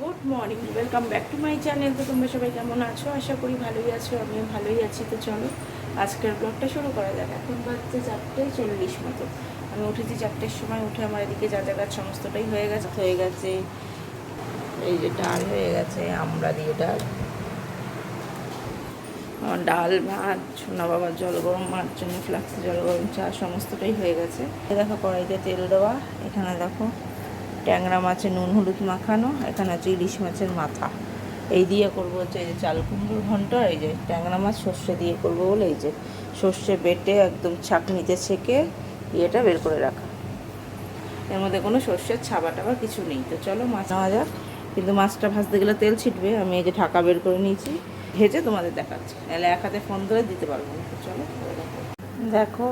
Good morning, welcome back to my channel. তো তোমরা সবাই কেমন আছো? আশা করি ভালোই আছো, আমিও ভালোই আছি। তো চলো, আজকের ব্লগটা শুরু করা যাক। এখন বাজছে চারটে চল্লিশ মতো। আমি উঠেছি চারটের সময়, উঠে আমার এদিকে যা জায়গার সমস্তটাই হয়ে গেছে। হয়ে গেছে। এই যে ডাল হয়ে গেছে, আমরা দিয়ে ডাল। আমার ডাল, ভাত, সোনা বাবার জল গরম মার জন্য ফ্লাক্সে জল গরম চা, সমস্তটাই হয়ে গেছে। দেখো কড়াইতে তেল দেওয়া, এখানে দেখো ট্যাংরা মাছের নুন, হলুদ মাখানো, এখানে আছে ইলিশ মাছের মাথা। এই দিয়ে করব হচ্ছে এই যে চাল কুমড়োর ঘন্ট, এই যে ট্যাংরা মাছ সর্ষে দিয়ে করব বলে এই যে সর্ষে বেটে একদম ছাঁকনিতে ছেঁকে ইয়েটা বের করে রাখা। এর মধ্যে কোনো সর্ষের ছাবা টাবা কিছু নেই। তো চলো মাছ নেওয়া যাক। কিন্তু মাছটা ভাজতে গেলে তেল ছিটবে, আমি এই যে ঢাকা বের করে নিয়েছি। ভেজে তোমাদের দেখাচ্ছি। নাহলে এক হাতে ফোন ধরে দিতে পারব না। তো চলো। দেখো।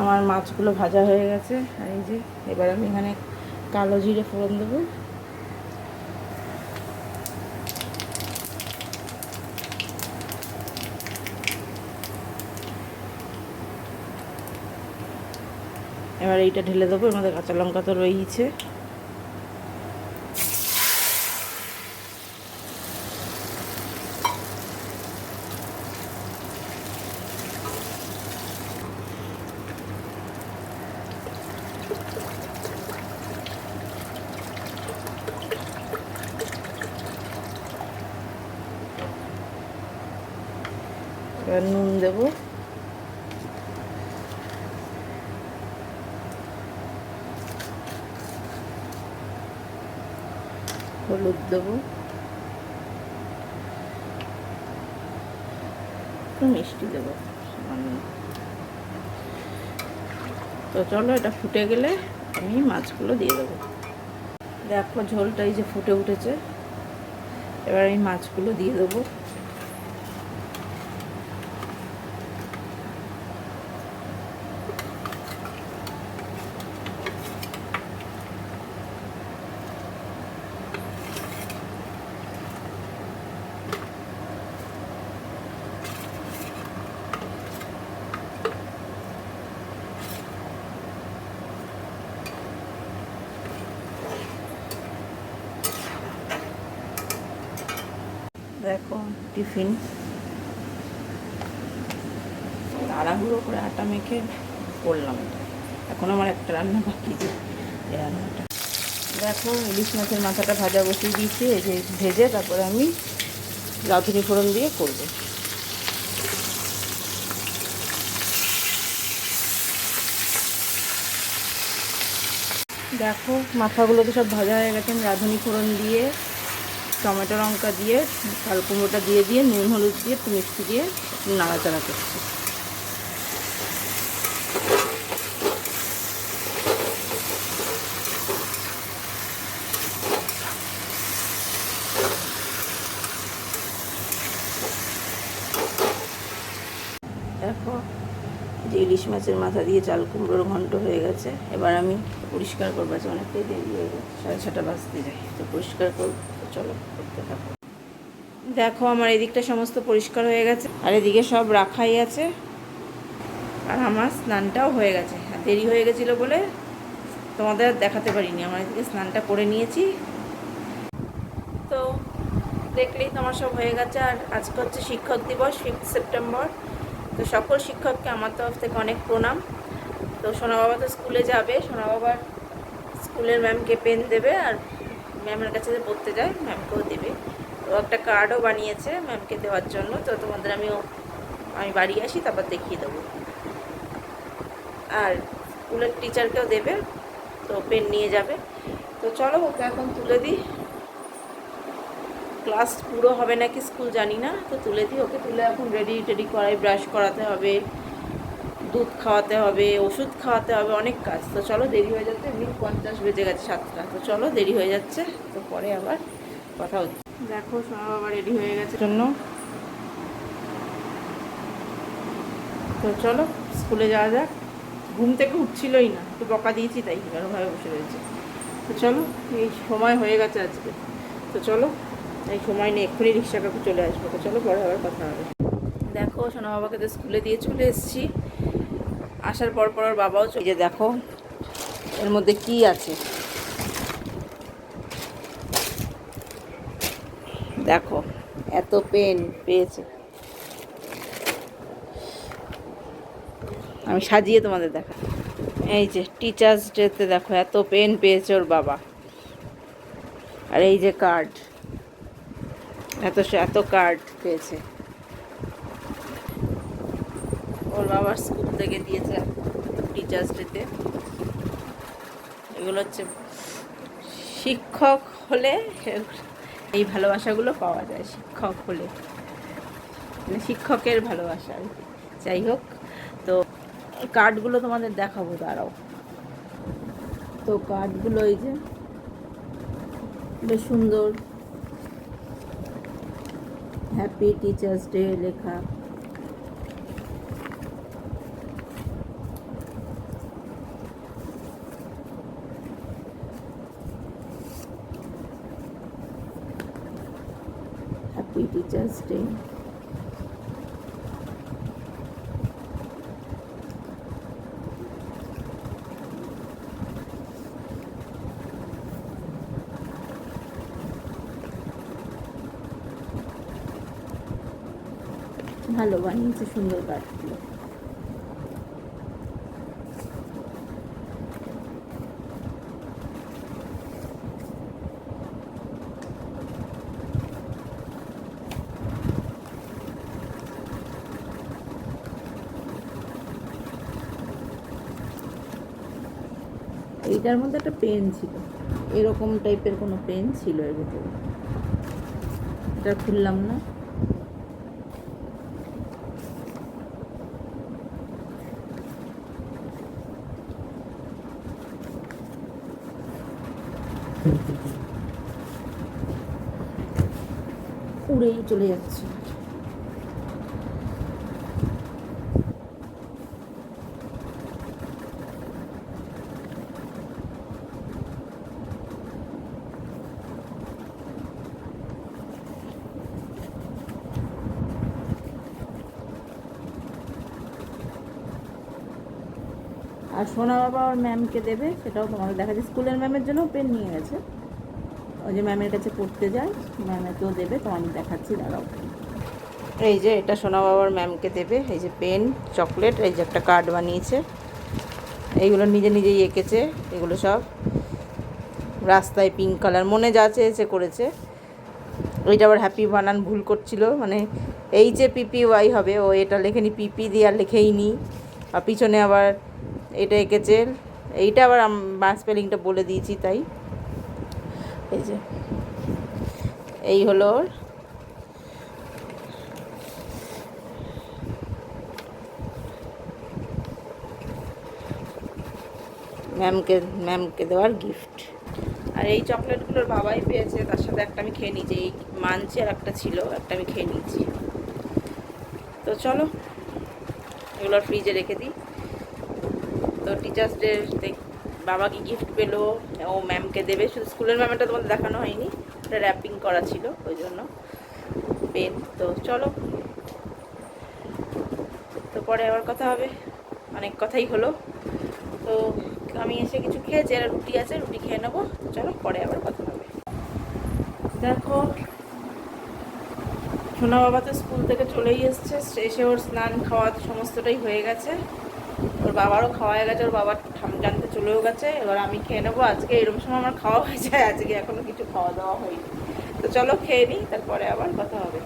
আমার মাছগুলো ভাজা হয়ে গেছে। আর এই যে, এবার আমি এখানে কালো জিরে ফোড়ন দেবো। এবার এইটা ঢেলে দেবো মধ্যে কাঁচা লঙ্কা তো রয়েইছে। এবার নুন দেবো। হলুদ দেবো। একটু মিষ্টি দেবো তো চলো, এটা ফুটে গেলে আমি মাছগুলো দিয়ে দেবো। দেখো ঝোলটা এই যে ফুটে উঠেছে। এবার আমি মাছগুলো দিয়ে দেবো। দেখো, টিফিন। তাড়াহুড়ো করে আটা মেখে করলাম এখন আমার একটা রান্না বাকি রান্নাটা। দেখো, ইলিশ মাছের মাথাটা ভাজা বসিয়ে দিয়েছি, এই যে ভেজে তারপরে আমি রাঁধুনি ফোড়ন দিয়ে করব। দেখো মাথাগুলো তো সব ভাজা হয়ে গেছে, আমি রাঁধুনি ফোড়ন দিয়ে টমেটো লঙ্কা দিয়ে চাল কুমড়োটা দিয়ে দিয়ে, নুন হলুদ দিয়ে, একটু মিষ্টি দিয়ে নাড়াচাড়া করছি। দেখো যে ইলিশ মাছের মাথা দিয়ে চাল কুমড়োর ঘন্ট হয়ে গেছে, এবার আমি পরিষ্কার করব আজ অনেকটাই দেরি হয়ে গেছে, সাড়ে ছটা বাজতে যাই তো পরিষ্কার করব। চলো করতে থাকো। দেখো, আমার এদিকটা সমস্ত পরিষ্কার হয়ে গেছে, আর এদিকে সব রাখাই আছে। আর আমার স্নানটাও হয়ে গেছে দেরি হয়ে গেছিল বলে তোমাদের দেখাতে পারিনি। আমার এদিকে স্নানটা করে নিয়েছি। তো দেখলেই তোমার সব হয়ে গেছে, আর আজকে হচ্ছে শিক্ষক দিবস ফিফথ সেপ্টেম্বর তো সকল শিক্ষককে আমার তরফ থেকে অনেক প্রণাম। তো সোনা বাবা তো স্কুলে যাবে সোনা বাবার স্কুলের ম্যামকে পেন দেবে, আর ম্যামের কাছে যে পড়তে যায়, ম্যামকেও দেবে। তো একটা কার্ডও বানিয়েছে ম্যামকে দেওয়ার জন্য। তো তোমাদের আমিও, আমি বাড়ি আসি, তারপর দেখিয়ে দেবো। আর স্কুলের টিচারকেও দেবে, তো পেন নিয়ে যাবে। তো চলো, ওকে এখন তুলে দিই। ক্লাস পুরো হবে নাকি স্কুল জানি না, তো তুলে দিই ওকে। তুলে এখন রেডি টেডি করাই ব্রাশ করাতে হবে। দুধ খাওয়াতে হবে ওষুধ খাওয়াতে হবে অনেক কাজ। তো চলো দেরি হয়ে যাচ্ছে এমনি পঞ্চাশ বেজে গেছে সাতটা। তো চলো দেরি হয়ে যাচ্ছে তো পরে আবার কথা হচ্ছে। দেখো সোনা বাবা রেডি হয়ে গেছে। জন্য। তো চলো স্কুলে যাওয়া যাক। ঘুম থেকে উঠছিলই না একটু বকা দিয়েছি তাই ভালোভাবে বসে রয়েছে। তো চলো এই সময় হয়ে গেছে আজকে। তো চলো এই সময় নেই এক্ষুনি রিক্সা কাকু চলে আসব। তো চলো পরে আবার কথা হবে। দেখো সোনা বাবাকে তো স্কুলে দিয়ে চলে এসেছি। আসার পর পর ওর বাবাও চলে দেখো, এর মধ্যে কি আছে? দেখো, এত পেন পেয়েছে। আমি সাজিয়ে তোমাদের দেখা এই যে টিচার্স ডেতে দেখো, এত পেন পেয়েছে ওর বাবা। আর এই যে কার্ড এত এত কার্ড পেয়েছে। ওর বাবার স্কুল থেকে দিয়েছে টিচার্স ডেতে এগুলো হচ্ছে শিক্ষক হলে এই ভালোবাসাগুলো পাওয়া যায়, শিক্ষক হলে। মানে শিক্ষকের ভালোবাসা আর। যাই হোক, তো কার্ডগুলো তোমাদের দেখাবো, দাঁড়াও। তো কার্ডগুলো এই যে, বেশ সুন্দর। হ্যাপি টিচার্স ডে লেখা। হ্যাপি টিচার্স ডে ভালো বানিয়েছে সুন্দর কাঠগুলো এইটার মধ্যে একটা পেন ছিল। এরকম টাইপের কোনো পেন ছিল এর ভেতরে। এটা খুললাম না। উড়েই চলে যাচ্ছে। আর সোনা বাবা ওর ম্যামকে দেবে, সেটাও তোমাদের দেখা যায় স্কুলের ম্যামের জন্য পেন নিয়ে গেছে। ওই যে ম্যামের কাছে পড়তে যায় ম্যামেকেও দেবে তো আমি দেখাচ্ছি, দাঁড়াও। এই যে এটা সোনা বাবার ম্যামকে দেবে, এই যে পেন চকলেট এই যে একটা কার্ড বানিয়েছে। এইগুলো নিজে নিজেই এঁকেছে, এগুলো সব রাস্তায় পিঙ্ক কালার মনে যা চেয়েছে করেছে। ওইটা আবার হ্যাপি বানান, ভুল করছিল মানে এই যে পিপি ওয়াই হবে, ও এটা লেখেনি পিপি দিয়ে আর লেখেই নি আর পিছনে আবার এটা এঁকেছে। এইটা আবার বা স্পেলিংটা বলে দিয়েছি তাই। এই যে। এই হলো ম্যামকে ম্যামকে দেওয়ার গিফট আর এই চকলেটগুলোর বাবাই পেয়েছে, তার সাথে একটা আমি খেয়ে নিয়েছি। এই মানছি আর একটা ছিল, একটা আমি খেয়ে নিয়েছি। তো চলো, এগুলো ফ্রিজে রেখে দিই। তো টিচার্স ডে বাবা কি গিফট পেল, ও ম্যামকে দেবে। শুধু স্কুলের ম্যামটা তোমাদের দেখানো হয়নি, ওটা র্যাপিং করা ছিল, ওই জন্য। পেন তো চলো। তো পরে আবার কথা হবে। অনেক কথাই হলো। তো আমি এসে কিছু খেয়েছি আর রুটি আছে, রুটি খেয়ে নেব। চলো, পরে আবার কথা হবে। দেখো, সোনা বাবা তো স্কুল থেকে চলেই এসছে, এসে ওর স্নান খাওয়া সমস্তটাই হয়ে গেছে। ওর বাবারও খাওয়া হয়ে গেছে, ওর বাবা ঠাম জানতে চলেও গেছে। এবার আমি খেয়ে নেব। আজকে এরকম সময় আমার খাওয়া হয়ে যায়, আজকে এখনও কিছু খাওয়া দাওয়া হয়নি। তো চলো খেয়ে নিই তারপরে আবার কথা হবে।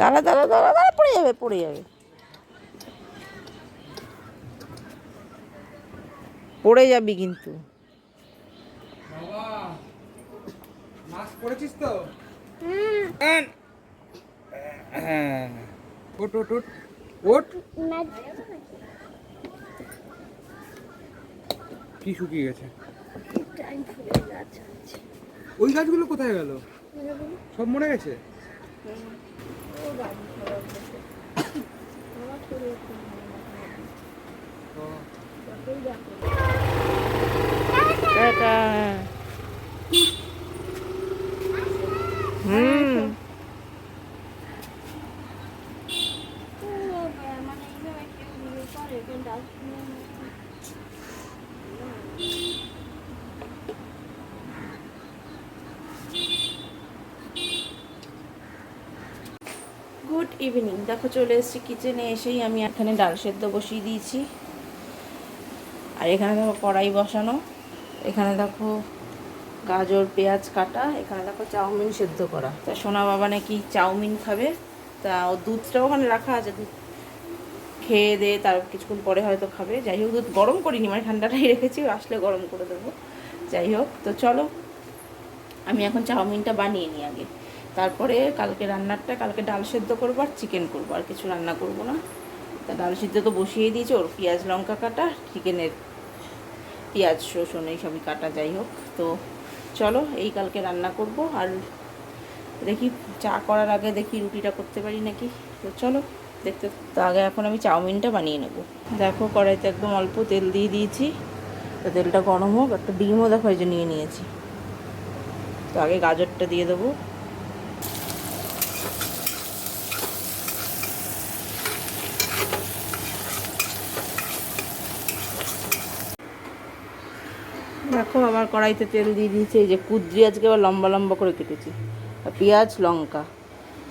দাঁড়া দাঁড়া দাঁড়া দাঁড়া, পড়ে যাবে পড়ে যাবে। পড়ে যাবি কিন্তু। বাবা মাস্ক পরেছিস তো? হ্যাঁ ওট ওট ওট ওট কি শুকিয়ে গেছে? ওই গাছগুলো কোথায় গেল? সব মরে গেছে? ও, গুড ইভিনিং দেখো চলে এসেছি কিচেনে এসেই আমি এখানে ডাল সেদ্ধ বসিয়ে দিয়েছি। আর এখানে দেখো কড়াই বসানো, এখানে দেখো গাজর, পেঁয়াজ কাটা, এখানে দেখো চাউমিন সেদ্ধ করা। তা সোনা বাবা নাকি চাউমিন খাবে, তা ও দুধটাও ওখানে রাখা আছে, দুধ খেয়ে দিয়ে তার কিছুক্ষণ পরে হয়তো খাবে। যাই হোক, দুধ গরম করিনি মানে ঠান্ডাটাই রেখেছি আসলে গরম করে দেবো। যাই হোক, তো চলো, আমি এখন চাউমিনটা বানিয়ে নিই আগে। তারপরে কালকে রান্নারটা, কালকে ডাল সেদ্ধ করব আর চিকেন করব, আর কিছু রান্না করব না। তা ডাল সিদ্ধ তো বসিয়ে দিয়েছি, ওর পেঁয়াজ, লঙ্কা কাটা, চিকেনের পেঁয়াজ, রসুন এইসবই কাটা যাই হোক। তো চলো, এই কালকে রান্না করব আর দেখি চা করার আগে দেখি রুটিটা করতে পারি নাকি। তো চলো, দেখতে তো আগে এখন আমি চাউমিনটা বানিয়ে নেব। দেখো, কড়াইতে একদম অল্প তেল দিয়ে দিয়েছি। তো তেলটা গরম হোক, একটা ডিমও দেখো এই যে নিয়ে নিয়েছি। তো আগে গাজরটা দিয়ে দেবো। দেখো আবার কড়াইতে তেল দিয়ে দিয়েছি, এই যে কুদ্রি আজকে আবার লম্বা লম্বা করে কেটেছি। পেঁয়াজ, লঙ্কা।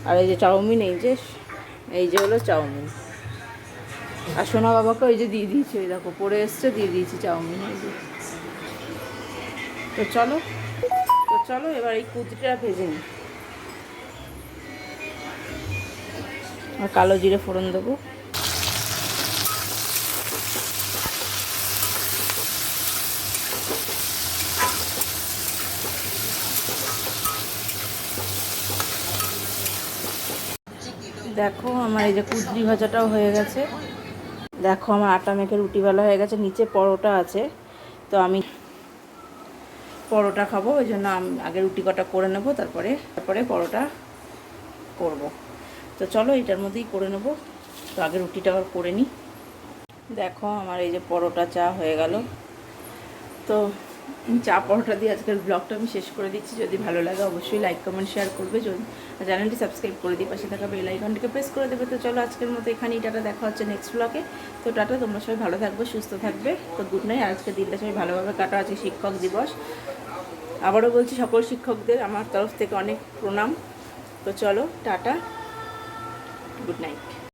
আর এই যে চাউমিন, এই যে এই যে হলো চাউমিন। আর সোনা বাবাকে ওই যে দিয়ে দিয়েছি, ওই দেখো পরে এসছে, দিয়ে দিয়েছি চাউমিন, এই যে। তো চলো তো চলো, এবার এই কুদ্রিটা ভেজে নিই। আর কালো জিরে ফোড়ন দেবো। দেখো আমার এই যে কুদরি ভাজাটাও হয়ে গেছে। দেখো আমার আটা মেখে রুটিবেলা হয়ে গেছে, নিচে পরোটা আছে। তো আমি পরোটা খাব, ওই জন্য আমি আগে রুটি কটা করে নেব, তারপরে তারপরে পরোটা করব। তো চলো এটার মধ্যেই করে নেব। তো আগে রুটিটা আবার করে নিই দেখো আমার এই যে পরোটা চা হয়ে গেল। তো চা পরোটা দিয়ে আজকের ব্লগটা আমি শেষ করে দিচ্ছি। যদি ভালো লাগে অবশ্যই লাইক কমেন্ট শেয়ার করবে। যদি চ্যানেলটি সাবস্ক্রাইব করে দিই পাশে থাকা বেল আইকনটিকে প্রেস করে দেবে। তো চলো আজকের মতো এখানেই টাটা। দেখা হচ্ছে নেক্সট ব্লগে তো টাটা, তোমরা সবাই ভালো থাকবে, সুস্থ থাকবে। তো গুড নাইট আজকের দিনটা সবাই ভালোভাবে কাটা আছে শিক্ষক দিবস। আবারও বলছি, সকল শিক্ষকদের আমার তরফ থেকে অনেক প্রণাম। তো চলো, টাটা। Good night